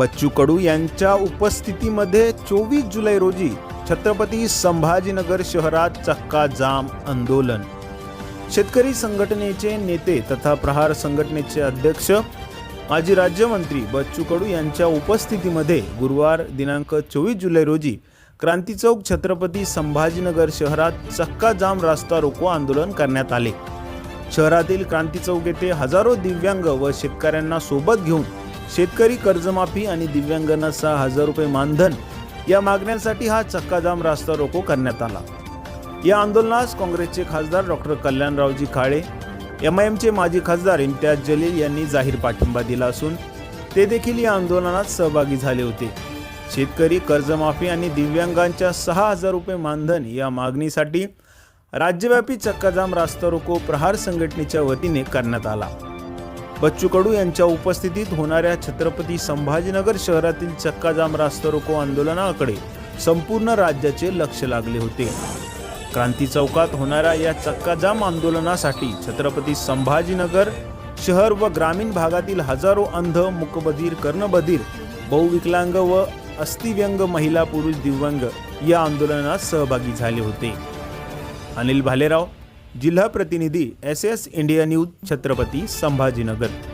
बच्चू कडू यांच्या उपस्थितीमध्ये चोवीस जुलै रोजी छत्रपती संभाजीनगर शहरात चक्का जाम आंदोलन. शेतकरी संघटनेचे नेते तथा प्रहार संघटनेचे अध्यक्ष माजी राज्यमंत्री बच्चू कडू यांच्या उपस्थितीमध्ये गुरुवार दिनांक चोवीस जुलै रोजी क्रांती चौक छत्रपती संभाजीनगर शहरात चक्का जाम रास्ता रोको आंदोलन करण्यात आले. शहरातील क्रांती चौक येथे हजारो दिव्यांग व शेतकऱ्यांना सोबत घेऊन शेतकरी कर्जमाफी आणि दिव्यांगांना सहा हजार रुपये मानधन या मागण्यांसाठी हा चक्काजाम रास्ता रोको करण्यात आला. या आंदोलनास काँग्रेसचे खासदार doctor Kalyanraoji Kale M I एमचे माजी खासदार इम्तियाज जलील यांनी जाहीर पाठिंबा दिला असून ते देखील या आंदोलनात सहभागी झाले होते. शेतकरी कर्जमाफी आणि दिव्यांगांच्या सहा हजार रुपये मानधन या मागणीसाठी राज्यव्यापी चक्काजाम रास्ता रोको प्रहार संघटनेच्या वतीने करण्यात आला. बच्चू कडू यांच्या उपस्थितीत होणाऱ्या छत्रपती संभाजीनगर शहरातील चक्काजाम रास्ता रोको आंदोलनाकडे संपूर्ण राज्याचे लक्ष लागले होते. क्रांती चौकात होणाऱ्या या चक्काजाम आंदोलनासाठी छत्रपती संभाजीनगर शहर व ग्रामीण भागातील हजारो अंध मुकबधीर कर्णबधीर बहुविकलांग व अस्थिव्यंग महिला पुरुष दिव्यांग या आंदोलनात सहभागी झाले होते. अनिल भालेराव जिल्हा प्रतिनिधी S S India news Chhatrapati Sambhajinagar.